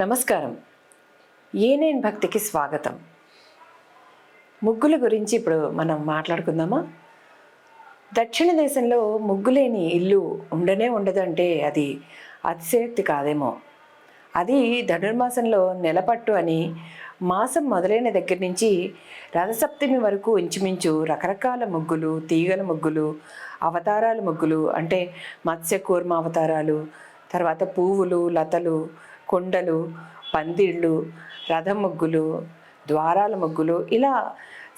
నమస్కారం. ఏనేన్ భక్తికి స్వాగతం. ముగ్గుల గురించి ఇప్పుడు మనం మాట్లాడుకుందామా? దక్షిణ దేశంలో ముగ్గులేని ఇల్లు ఉండనే ఉండదు అంటే అది అతిశయోక్తి కాదేమో. అది ధనుర్మాసంలో నెలపట్టు అని మాసం మొదలైన దగ్గర నుంచి రథసప్తమి వరకు ఇంచుమించు రకరకాల ముగ్గులు తీగల ముగ్గులు అవతారాల ముగ్గులు అంటే మత్స్య కూర్మ అవతారాలు తర్వాత పువ్వులు లతలు కొండలు పందిళ్ళు రథం ముగ్గులు ద్వారాల ముగ్గులు ఇలా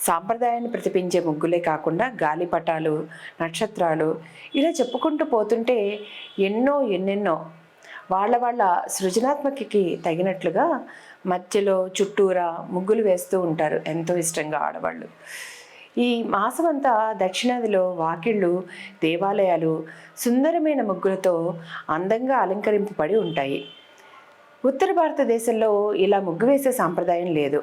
సాంప్రదాయాన్ని ప్రతిపించే ముగ్గులే కాకుండా గాలిపటాలు నక్షత్రాలు ఇలా చెప్పుకుంటూ పోతుంటే ఎన్నో ఎన్నెన్నో వాళ్ళ వాళ్ళ సృజనాత్మకకి తగినట్లుగా మధ్యలో చుట్టూరా ముగ్గులు వేస్తూ ఉంటారు ఎంతో ఇష్టంగా ఆడవాళ్ళు. ఈ మాసం అంతా దక్షిణాదిలో వాకిళ్ళు దేవాలయాలు సుందరమైన ముగ్గులతో అందంగా అలంకరింపబడి ఉంటాయి. ఉత్తర భారతదేశంలో ఇలా ముగ్గు వేసే సాంప్రదాయం లేదు.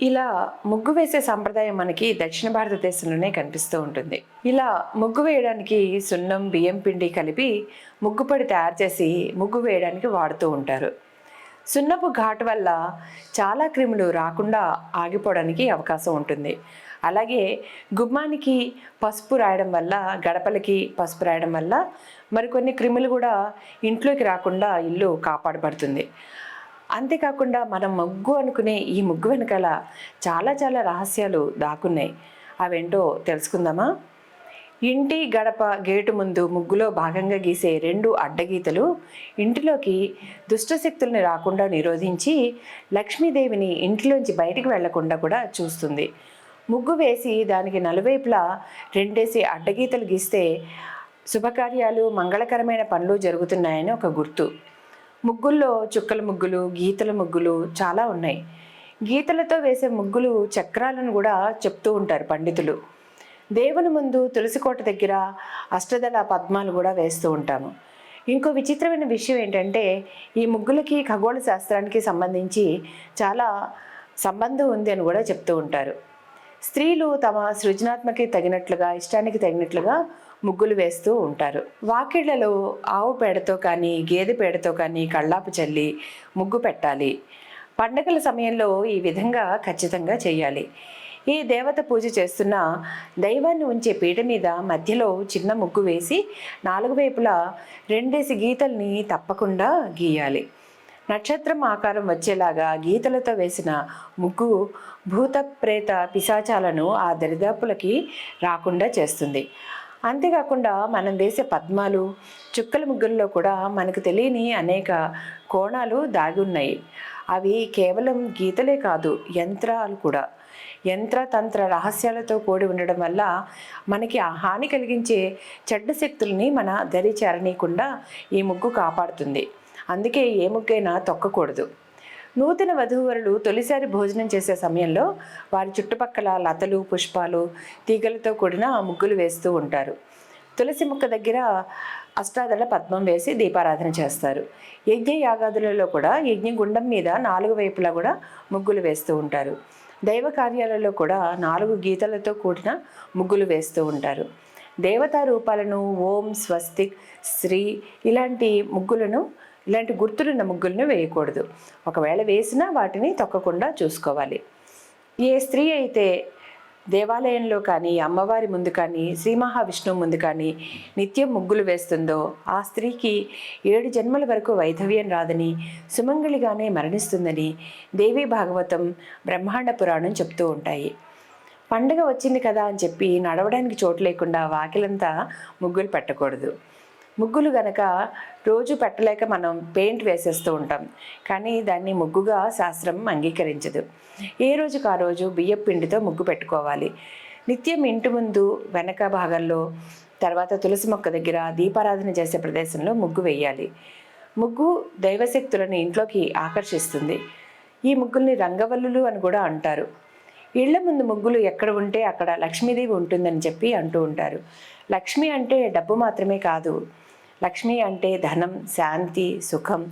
ఇలా ముగ్గు వేసే సాంప్రదాయం మనకి దక్షిణ భారతదేశంలోనే కనిపిస్తూ ఉంటుంది. ఇలా ముగ్గు వేయడానికి సున్నం బియ్యం పిండి కలిపి ముగ్గుపడి తయారు చేసి ముగ్గు వేయడానికి వాడుతూ ఉంటారు. సున్నపు ఘాటు వల్ల చాలా క్రిములు రాకుండా ఆగిపోవడానికి అవకాశం ఉంటుంది. అలాగే గుమ్మానికి పసుపు రాయడం వల్ల గడపలకి పసుపు రాయడం వల్ల మరికొన్ని క్రిములు కూడా ఇంట్లోకి రాకుండా ఇల్లు కాపాడబడుతుంది. అంతేకాకుండా మనం ముగ్గు అనుకునే ఈ ముగ్గు వెనకాల చాలా చాలా రహస్యాలు దాక్కున్నాయి. అవేంటో తెలుసుకుందామా? ఇంటి గడప గేటు ముందు ముగ్గులో భాగంగా గీసే రెండు అడ్డగీతలు ఇంటిలోకి దుష్టశక్తుల్ని రాకుండా నిరోధించి లక్ష్మీదేవిని ఇంటిలోంచి బయటికి వెళ్ళకుండా కూడా చూస్తుంది. ముగ్గు వేసి దానికి నలువైపులా రెండేసి అడ్డగీతలు గీస్తే శుభకార్యాలు మంగళకరమైన పనులు జరుగుతున్నాయని ఒక గుర్తు. ముగ్గుల్లో చుక్కల ముగ్గులు గీతల ముగ్గులు చాలా ఉన్నాయి. గీతలతో వేసే ముగ్గులు చక్రాలను కూడా చెప్తూ ఉంటారు పండితులు. దేవుని ముందు తులసికోట దగ్గర అష్టదళ పద్మాలు కూడా వేస్తూ ఉంటాము. ఇంకో విచిత్రమైన విషయం ఏంటంటే ఈ ముగ్గులకి ఖగోళ శాస్త్రానికి సంబంధించి చాలా సంబంధం ఉంది అని కూడా చెప్తూ ఉంటారు. స్త్రీలు తమ సృజనాత్మకి తగినట్లుగా ఇష్టానికి తగినట్లుగా ముగ్గులు వేస్తూ ఉంటారు. వాకిళ్ళలో ఆవు పేడతో కానీ గేదె పేడతో కానీ కళ్ళాపు చల్లి ముగ్గు పెట్టాలి. పండగల సమయంలో ఈ విధంగా ఖచ్చితంగా చేయాలి. ఈ దేవత పూజ చేస్తున్న దైవాన్ని ఉంచే పీట మీద మధ్యలో చిన్న ముగ్గు వేసి నాలుగు వైపులా రెండేసి గీతల్ని తప్పకుండా గీయాలి. నక్షత్రం ఆకారం వచ్చేలాగా గీతలతో వేసిన ముగ్గు భూత ప్రేత పిశాచాలను ఆ దరిదాపులకి రాకుండా చేస్తుంది. అంతేకాకుండా మనం వేసే పద్మాలు చుక్కల ముగ్గుల్లో కూడా మనకు తెలియని అనేక కోణాలు దాగి ఉన్నాయి. అవి కేవలం గీతలే కాదు యంత్రాలు కూడా. యంత్రతంత్ర రహస్యాలతో కూడి ఉండడం వల్ల మనకి ఆ హాని కలిగించే చెడ్డ శక్తుల్ని మన దరి చేరనీయకుండా ఈ ముగ్గు కాపాడుతుంది. అందుకే ఏ ముగ్గైనా తొక్కకూడదు. నూతన వధూవరులు తొలిసారి భోజనం చేసే సమయంలో వారి చుట్టుపక్కల లతలు పుష్పాలు తీగలతో కూడిన ముగ్గులు వేస్తూ ఉంటారు. తులసి ముక్క దగ్గర అష్టాదళ పద్మం వేసి దీపారాధన చేస్తారు. యజ్ఞ యాగాదులలో కూడా యజ్ఞ గుండం మీద నాలుగు వైపులా కూడా ముగ్గులు వేస్తూ ఉంటారు. దైవ కార్యాలలో కూడా నాలుగు గీతలతో కూడిన ముగ్గులు వేస్తూ ఉంటారు. దేవతా రూపాలను ఓం స్వస్తిక్ శ్రీ ఇలాంటి ముగ్గులను ఇలాంటి గుర్తులున్న ముగ్గులను వేయకూడదు. ఒకవేళ వేసినా వాటిని తొక్కకుండా చూసుకోవాలి. ఏ స్త్రీ అయితే దేవాలయంలో కానీ అమ్మవారి ముందు కానీ శ్రీ మహావిష్ణువు ముందు కానీ నిత్యం ముగ్గులు వేస్తుందో ఆ స్త్రీకి ఏడు జన్మల వరకు వైధవ్యం రాదని సుమంగళిగానే మరణిస్తుందని దేవీ భాగవతం బ్రహ్మాండ పురాణం చెప్తూ ఉంటాయి. పండుగ వచ్చింది కదా అని చెప్పి నడవడానికి చోటు లేకుండా వాకిలంతా ముగ్గులు పెట్టకూడదు. ముగ్గులు గనక రోజు పెట్టలేక మనం పెయింట్ వేసేస్తూ ఉంటాం. కానీ దాన్ని ముగ్గుగా శాస్త్రం అంగీకరించదు. ఏ రోజుకు ఆ రోజు బియ్యం పిండితో ముగ్గు పెట్టుకోవాలి? నిత్యం ఇంటి ముందు వెనక భాగంలో తర్వాత తులసి మొక్క దగ్గర దీపారాధన చేసే ప్రదేశంలో ముగ్గు వేయాలి. ముగ్గు దైవశక్తులను ఇంట్లోకి ఆకర్షిస్తుంది. ఈ ముగ్గుల్ని రంగవల్లులు అని కూడా అంటారు. ఇళ్ళ ముందు ముగ్గులు ఎక్కడ ఉంటే అక్కడ లక్ష్మీదేవి ఉంటుందని చెప్పి అంటూ ఉంటారు. లక్ష్మి అంటే డబ్బు మాత్రమే కాదు. లక్ష్మి అంటే ధనం శాంతి సుఖం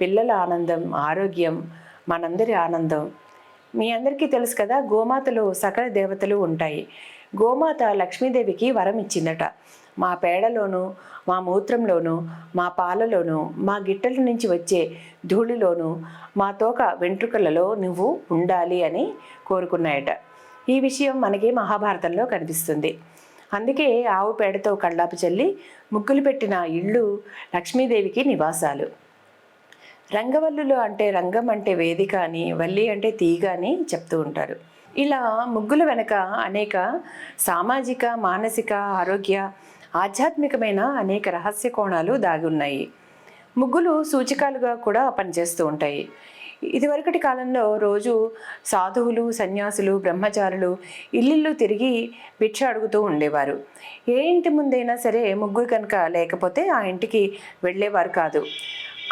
పిల్లల ఆనందం ఆరోగ్యం మనందరి ఆనందం. మీ అందరికీ తెలుసు కదా గోమాతలో సకల దేవతలు ఉంటాయి. గోమాత లక్ష్మీదేవికి వరం ఇచ్చిందట. మా పేడలోను మా మూత్రంలోను మా పాలలోను మా గిట్టల నుంచి వచ్చే ధూళిలోను మా తోక వెంట్రుకలలో నువ్వు ఉండాలి అని కోరుకున్నాయట. ఈ విషయం మనకి మహాభారతంలో కనిపిస్తుంది. అందుకే ఆవు పేడతో కళ్ళాపు చల్లి ముగ్గులు పెట్టిన ఇళ్ళు లక్ష్మీదేవికి నివాసాలు. రంగవల్లులు అంటే రంగం అంటే వేదిక అని వల్లి అంటే తీగ అని చెప్తూ ఉంటారు. ఇలా ముగ్గుల వెనక అనేక సామాజిక మానసిక ఆరోగ్య ఆధ్యాత్మికమైన అనేక రహస్య కోణాలు దాగి ఉన్నాయి. ముగ్గులు సూచికాలుగా కూడా పనిచేస్తూ ఉంటాయి. ఇదివరకటి కాలంలో రోజు సాధువులు సన్యాసులు బ్రహ్మచారులు ఇల్లిల్లు తిరిగి భిక్ష అడుగుతూ ఉండేవారు. ఏ ఇంటి ముందైనా సరే ముగ్గు కనుక లేకపోతే ఆ ఇంటికి వెళ్ళేవారు కాదు.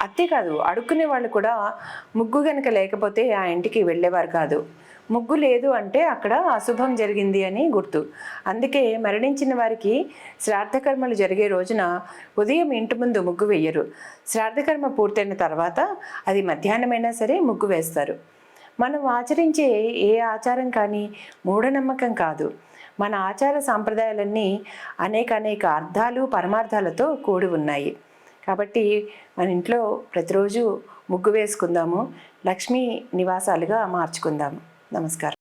అంతేకాదు అడుక్కునే వాళ్ళు కూడా ముగ్గు కనుక లేకపోతే ఆ ఇంటికి వెళ్ళేవారు కాదు. ముగ్గు లేదు అంటే అక్కడ అశుభం జరిగింది అని గుర్తు. అందుకే మరణించిన వారికి శ్రాద్ధకర్మలు జరిగే రోజున ఉదయం ఇంటి ముందు ముగ్గు వేయరు. శ్రాద్ధకర్మ పూర్తయిన తర్వాత అది మధ్యాహ్నమైనా సరే ముగ్గు వేస్తారు. మనం ఆచరించే ఏ ఆచారం కానీ మూఢనమ్మకం కాదు. మన ఆచార సాంప్రదాయాలన్నీ అనేక అనేక అర్థాలు పరమార్థాలతో కూడి ఉన్నాయి. కాబట్టి మన ఇంట్లో ప్రతిరోజు ముగ్గు వేసుకుందాము లక్ష్మీ నివాసాలుగా మార్చుకుందాము. నమస్కారం